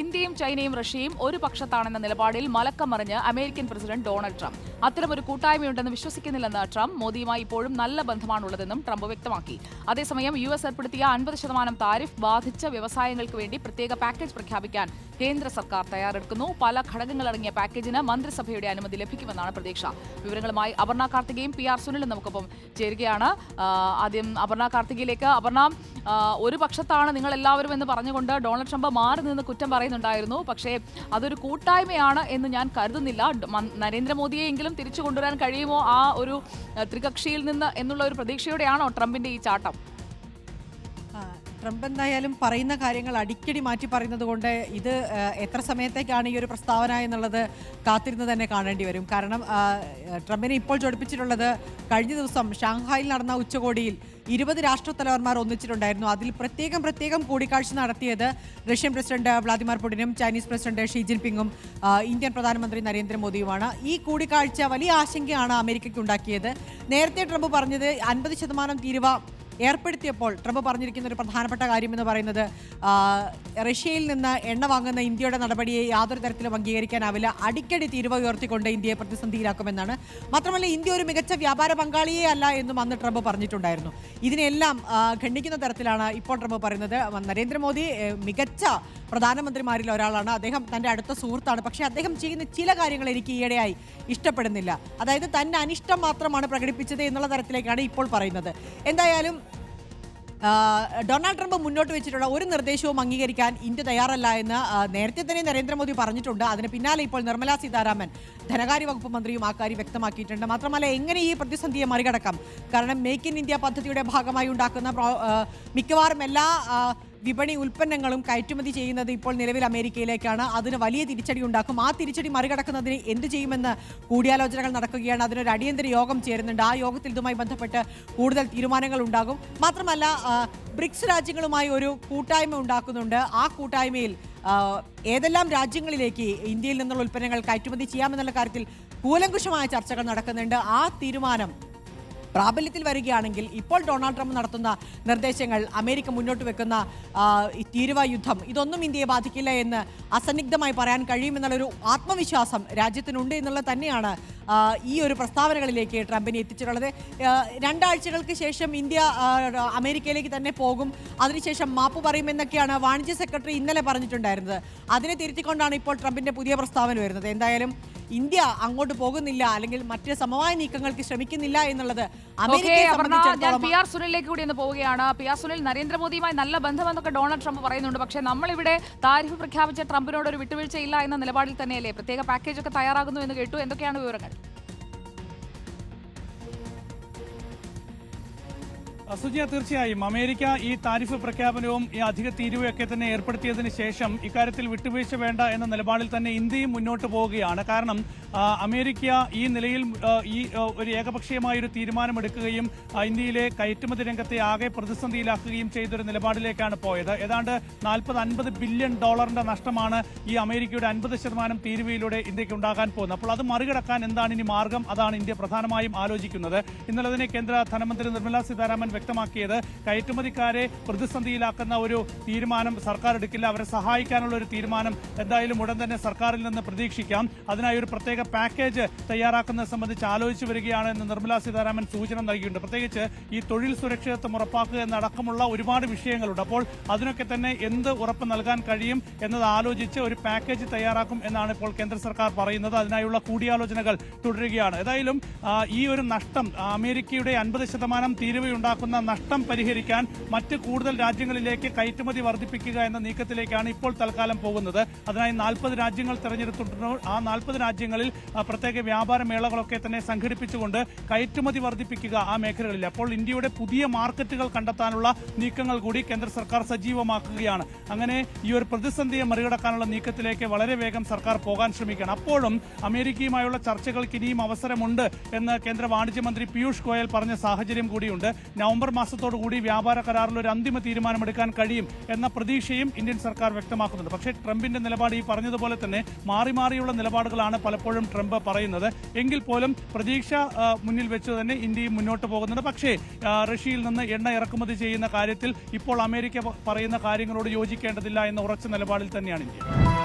ഇന്ത്യയും ചൈനയും റഷ്യയും ഒരു പക്ഷത്താണെന്ന നിലപാടിൽ മലക്കം മറിഞ്ഞ് അമേരിക്കൻ പ്രസിഡന്റ് ഡൊണാൾഡ് ട്രംപ്. അത്തരമൊരു കൂട്ടായ്മയുണ്ടെന്ന് വിശ്വസിക്കുന്നില്ലെന്ന് ട്രംപ് മോദിയുമായി ഇപ്പോഴും നല്ല ബന്ധമാണുള്ളതെന്നും ട്രംപ് വ്യക്തമാക്കി. അതേസമയം യു എസ് ഏർപ്പെടുത്തിയ അൻപത് ശതമാനം താരിഫ് ബാധിച്ച വ്യവസായങ്ങൾക്ക് വേണ്ടി പ്രത്യേക പാക്കേജ് പ്രഖ്യാപിക്കാൻ കേന്ദ്ര സർക്കാർ തയ്യാറെടുക്കുന്നു. പല ഘടകങ്ങളടങ്ങിയ പാക്കേജിന് മന്ത്രിസഭയുടെ അനുമതി ലഭിക്കുമെന്നാണ് പ്രതീക്ഷ. വിവരങ്ങളുമായി അപർണ കാർത്തികയും പി ആർ സുനിലും നമുക്കൊപ്പം ചേരുകയാണ്. ആദ്യം അപർണ കാർത്തികയിലേക്ക്. അപർണ ഒരു പക്ഷത്താണ് നിങ്ങൾ എല്ലാവരും എന്ന് പറഞ്ഞുകൊണ്ട് ഡൊണാൾഡ് ട്രംപ് മാറി നിന്ന് കുറ്റം പറയുന്നുണ്ടായിരുന്നു. പക്ഷേ അതൊരു കൂട്ടായ്മയാണ് എന്ന് ഞാൻ കരുതുന്നില്ല. നരേന്ദ്രമോദിയെങ്കിലും തിരിച്ചു കൊണ്ടുവരാൻ കഴിയുമോ ആ ഒരു ത്രികക്ഷിയിൽ നിന്ന് എന്നുള്ള ഒരു പ്രതീക്ഷയോടെയാണോ ട്രംപിന്റെ ഈ ചാട്ടം? ട്രംപ് എന്തായാലും പറയുന്ന കാര്യങ്ങൾ അടിക്കടി മാറ്റി പറയുന്നത് കൊണ്ട് ഇത് എത്ര സമയത്തേക്കാണ് ഈ ഒരു പ്രസ്താവന എന്നുള്ളത് കാത്തിരുന്ന് തന്നെ കാണേണ്ടി വരും. കാരണം ട്രംപിനെ ഇപ്പോൾ ചൊടിപ്പിച്ചിട്ടുള്ളത് കഴിഞ്ഞ ദിവസം ഷാങ്ഹായിൽ നടന്ന ഉച്ചകോടിയിൽ ഇരുപത് രാഷ്ട്ര തലവന്മാർ ഒന്നിച്ചിട്ടുണ്ടായിരുന്നു. അതിൽ പ്രത്യേകം പ്രത്യേകം കൂടിക്കാഴ്ച നടത്തിയത് റഷ്യൻ പ്രസിഡന്റ് വ്ളാദിമിർ പുടിനും ചൈനീസ് പ്രസിഡന്റ് ഷീ ജിൻപിങ്ങും പിങ്ങും ഇന്ത്യൻ പ്രധാനമന്ത്രി നരേന്ദ്രമോദിയുമാണ്. ഈ കൂടിക്കാഴ്ച വലിയ ആശങ്കയാണ് അമേരിക്കയ്ക്ക് ഉണ്ടാക്കിയത്. നേരത്തെ ട്രംപ് പറഞ്ഞത് അൻപത് ശതമാനം തീരുവ ഏർപ്പെടുത്തിയപ്പോൾ ട്രംപ് പറഞ്ഞിരിക്കുന്ന ഒരു പ്രധാനപ്പെട്ട കാര്യം എന്ന് പറയുന്നത് റഷ്യയിൽ നിന്ന് എണ്ണ വാങ്ങുന്ന ഇന്ത്യയുടെ നടപടിയെ യാതൊരു തരത്തിലും അംഗീകരിക്കാനാവില്ല. അടിക്കടി തീരുവ ഉയർത്തിക്കൊണ്ട് ഇന്ത്യയെ പ്രതിസന്ധിയിലാക്കുമെന്നാണ്. മാത്രമല്ല ഇന്ത്യ ഒരു മികച്ച വ്യാപാര പങ്കാളിയേ അല്ല എന്നും അന്ന് ട്രംപ് പറഞ്ഞിട്ടുണ്ടായിരുന്നു. ഇതിനെല്ലാം ഖണ്ഡിക്കുന്ന തരത്തിലാണ് ഇപ്പോൾ ട്രംപ് പറയുന്നത്. നരേന്ദ്രമോദി മികച്ച പ്രധാനമന്ത്രിമാരിൽ ഒരാളാണ്. അദ്ദേഹം തന്റെ അടുത്ത സുഹൃത്താണ്. പക്ഷേ അദ്ദേഹം ചെയ്യുന്ന ചില കാര്യങ്ങൾ എനിക്ക് ഈയിടെയായി ഇഷ്ടപ്പെടുന്നില്ല. അതായത് തന്നെ അനിഷ്ടം മാത്രമാണ് പ്രകടിപ്പിച്ചത് എന്നുള്ള തരത്തിലേക്കാണ് ഇപ്പോൾ പറയുന്നത്. എന്തായാലും ഡൊണാൾഡ് ട്രംപ് മുന്നോട്ട് വെച്ചിട്ടുള്ള ഒരു നിർദ്ദേശവും അംഗീകരിക്കാൻ ഇന്ത്യ തയ്യാറല്ല എന്ന് നേരത്തെ തന്നെ നരേന്ദ്രമോദി പറഞ്ഞിട്ടുണ്ട്. അതിന് പിന്നാലെ ഇപ്പോൾ നിർമ്മല സീതാരാമൻ ധനകാര്യ വകുപ്പ് മന്ത്രിയും ആ കാര്യം വ്യക്തമാക്കിയിട്ടുണ്ട്. മാത്രമല്ല എങ്ങനെ ഈ പ്രതിസന്ധിയെ മറികടക്കാം? കാരണം മേക്ക് ഇൻ ഇന്ത്യ പദ്ധതിയുടെ ഭാഗമായി ഉണ്ടാക്കുന്ന മിക്കവാറും എല്ലാ വിപണി ഉൽപ്പന്നങ്ങളും കയറ്റുമതി ചെയ്യുന്നത് ഇപ്പോൾ നിലവിൽ അമേരിക്കയിലേക്കാണ്. അതിന് വലിയ തിരിച്ചടി ഉണ്ടാക്കും. ആ തിരിച്ചടി മറികടക്കുന്നതിന് എന്ത് ചെയ്യുമെന്ന് കൂടിയാലോചനകൾ നടക്കുകയാണ്. അതിനൊരു അടിയന്തര യോഗം ചേരുന്നുണ്ട്. ആ യോഗത്തിൽ ഇതുമായി ബന്ധപ്പെട്ട് കൂടുതൽ തീരുമാനങ്ങൾ ഉണ്ടാകും. മാത്രമല്ല ബ്രിക്സ് രാജ്യങ്ങളുമായി ഒരു കൂട്ടായ്മ ഉണ്ടാക്കുന്നുണ്ട്. ആ കൂട്ടായ്മയിൽ ഏതെല്ലാം രാജ്യങ്ങളിലേക്ക് ഇന്ത്യയിൽ നിന്നുള്ള ഉൽപ്പന്നങ്ങൾ കയറ്റുമതി ചെയ്യാമെന്നുള്ള കാര്യത്തിൽ കൂലങ്കുഷമായ ചർച്ചകൾ നടക്കുന്നുണ്ട്. ആ തീരുമാനം പ്രാബല്യത്തിൽ വരികയാണെങ്കിൽ ഇപ്പോൾ ഡൊണാൾഡ് ട്രംപ് നടത്തുന്ന നിർദ്ദേശങ്ങൾ അമേരിക്ക മുന്നോട്ട് വെക്കുന്ന തീരുവ യുദ്ധം ഇതൊന്നും ഇന്ത്യയെ ബാധിക്കില്ല എന്ന് അസന്നിഗ്ധമായി പറയാൻ കഴിയുമെന്നുള്ളൊരു ആത്മവിശ്വാസം രാജ്യത്തിനുണ്ട് എന്നുള്ളത് തന്നെയാണ് ഈ ഒരു പ്രസ്താവനകളിലേക്ക് ട്രംപിനെ എത്തിച്ചിട്ടുള്ളത്. രണ്ടാഴ്ചകൾക്ക് ശേഷം ഇന്ത്യ അമേരിക്കയിലേക്ക് തന്നെ പോകും. അതിനുശേഷം മാപ്പ് പറയുമെന്നൊക്കെയാണ് വാണിജ്യ സെക്രട്ടറി ഇന്നലെ പറഞ്ഞിട്ടുണ്ടായിരുന്നത്. അതിനെ തിരുത്തിക്കൊണ്ടാണ് ഇപ്പോൾ ട്രംപിന്റെ പുതിയ പ്രസ്താവന വരുന്നത്. എന്തായാലും ഇന്ത്യ അങ്ങോട്ട് പോകുന്നില്ല അല്ലെങ്കിൽ മറ്റ് സമവായ നീക്കങ്ങൾക്ക് ശ്രമിക്കുന്നില്ല എന്നുള്ളത് ഞാൻ പി ആർ സുനിലേക്ക് കൂടി ഒന്ന് പോവുകയാണ്. പി ആർ സുനിൽ നരേന്ദ്രമോദിയുമായി നല്ല ബന്ധമെന്നൊക്കെ ഡൊണാൾഡ് ട്രംപ് പറയുന്നുണ്ട്. പക്ഷേ നമ്മളിവിടെ താരിഫ് പ്രഖ്യാപിച്ച ട്രംപിനോട് ഒരു വിട്ടുവീഴ്ചയില്ല എന്ന നിലപാടിൽ തന്നെയല്ലേ? പ്രത്യേക പാക്കേജ് ഒക്കെ തയ്യാറാകുന്നു എന്ന് കേട്ടു. എന്തൊക്കെയാണ് വിവരങ്ങൾ? സുജിയ തീർച്ചയായും അമേരിക്ക ഈ താരിഫ് പ്രഖ്യാപനവും ഈ അധിക തീരുവയൊക്കെ തന്നെ ഏർപ്പെടുത്തിയതിന് ശേഷം ഇക്കാര്യത്തിൽ വിട്ടുവീഴ്ച വേണ്ട എന്ന നിലപാടിൽ തന്നെ ഇന്ത്യയും മുന്നോട്ട് പോവുകയാണ്. കാരണം അമേരിക്ക ഈ നിലയിൽ ഈ ഒരു ഏകപക്ഷീയമായ ഒരു തീരുമാനമെടുക്കുകയും ഇന്ത്യയിലെ കയറ്റുമതി രംഗത്തെ ആകെ പ്രതിസന്ധിയിലാക്കുകയും ചെയ്തൊരു നിലപാടിലേക്കാണ് പോയത്. ഏതാണ്ട് നാൽപ്പത് അൻപത് ബില്യൺ ഡോളറിന്റെ നഷ്ടമാണ് ഈ അമേരിക്കയുടെ അൻപത് ശതമാനം തീരുവയിലൂടെ ഇന്ത്യയ്ക്ക് ഉണ്ടാകാൻ പോകുന്നത്. അപ്പോൾ അത് മറികടക്കാൻ എന്താണ് ഇനി മാർഗം? അതാണ് ഇന്ത്യ പ്രധാനമായും ആലോചിക്കുന്നത്. ഇന്നലെ തന്നെ കേന്ദ്ര ധനമന്ത്രി നിർമ്മലാ സീതാരാമൻ വ്യക്തമാക്കിയത്. കയറ്റുമതിക്കാരെ പ്രതിസന്ധിയിലാക്കുന്ന ഒരു തീരുമാനം സർക്കാർ എടുക്കില്ല അവരെ സഹായിക്കാനുള്ള ഒരു തീരുമാനം എന്തായാലും ഉടൻ തന്നെ സർക്കാരിൽ നിന്ന് പ്രതീക്ഷിക്കാം. അതിനായി ഒരു പ്രത്യേക പാക്കേജ് തയ്യാറാക്കുന്നത് സംബന്ധിച്ച് ആലോചിച്ചു വരികയാണ് എന്ന് നിർമ്മലാ സീതാരാമൻ സൂചന നൽകിയിട്ടുണ്ട്. പ്രത്യേകിച്ച് ഈ തൊഴിൽ സുരക്ഷിതത്വം ഉറപ്പാക്കുക എന്നടക്കമുള്ള ഒരുപാട് വിഷയങ്ങളുണ്ട്. അപ്പോൾ അതിനൊക്കെ തന്നെ എന്ത് ഉറപ്പ് നൽകാൻ കഴിയും എന്നത് ആലോചിച്ച് ഒരു പാക്കേജ് തയ്യാറാക്കും എന്നാണ് ഇപ്പോൾ കേന്ദ്ര സർക്കാർ പറയുന്നത്. അതിനായുള്ള കൂടിയാലോചനകൾ തുടരുകയാണ്. ഏതായാലും ഈ ഒരു നഷ്ടം അമേരിക്കയുടെ അൻപത് ശതമാനം തീരുവയുണ്ടാക്കുന്ന നഷ്ടം പരിഹരിക്കാൻ മറ്റ് കൂടുതൽ രാജ്യങ്ങളിലേക്ക് കയറ്റുമതി വർദ്ധിപ്പിക്കുക എന്ന നീക്കത്തിലേക്കാണ് ഇപ്പോൾ തൽക്കാലം പോകുന്നത്. അതിനായി നാൽപ്പത് രാജ്യങ്ങൾ തെരഞ്ഞെടുത്തിട്ടുണ്ട്. ആ നാൽപ്പത് രാജ്യങ്ങളിൽ പ്രത്യേക വ്യാപാര മേളകളൊക്കെ തന്നെ സംഘടിപ്പിച്ചുകൊണ്ട് കയറ്റുമതി വർദ്ധിപ്പിക്കുക ആ മേഖലകളിൽ. അപ്പോൾ ഇന്ത്യയുടെ പുതിയ മാർക്കറ്റുകൾ കണ്ടെത്താനുള്ള നീക്കങ്ങൾ കൂടി കേന്ദ്ര സർക്കാർ സജീവമാക്കുകയാണ്. അങ്ങനെ ഈ ഒരു പ്രതിസന്ധിയെ മറികടക്കാനുള്ള നീക്കത്തിലേക്ക് വളരെ വേഗം സർക്കാർ പോകാൻ ശ്രമിക്കുകയാണ്. അപ്പോഴും അമേരിക്കയുമായുള്ള ചർച്ചകൾക്ക് ഇനിയും അവസരമുണ്ട് എന്ന് കേന്ദ്ര വാണിജ്യ മന്ത്രി പീയൂഷ് ഗോയൽ പറഞ്ഞ സാഹചര്യം കൂടിയുണ്ട്. നവംബർ നവംബർ മാസത്തോടു കൂടി വ്യാപാര കരാറിൽ ഒരു അന്തിമ തീരുമാനമെടുക്കാൻ കഴിയും എന്ന പ്രതീക്ഷയും ഇന്ത്യൻ സർക്കാർ വ്യക്തമാക്കുന്നുണ്ട്. പക്ഷേ ട്രംപിന്റെ നിലപാട് ഈ പറഞ്ഞതുപോലെ തന്നെ മാറി മാറിയുള്ള നിലപാടുകളാണ് പലപ്പോഴും ട്രംപ് പറയുന്നത്. എങ്കിൽ പോലും പ്രതീക്ഷ മുന്നിൽ വെച്ച് തന്നെ ഇന്ത്യയും മുന്നോട്ട് പോകുന്നുണ്ട്. പക്ഷേ റഷ്യയിൽ നിന്ന് എണ്ണ ഇറക്കുമതി ചെയ്യുന്ന കാര്യത്തിൽ ഇപ്പോൾ അമേരിക്ക പറയുന്ന കാര്യങ്ങളോട് യോജിക്കേണ്ടതില്ല എന്ന ഉറച്ച നിലപാടിൽ തന്നെയാണ് ഇന്ത്യ.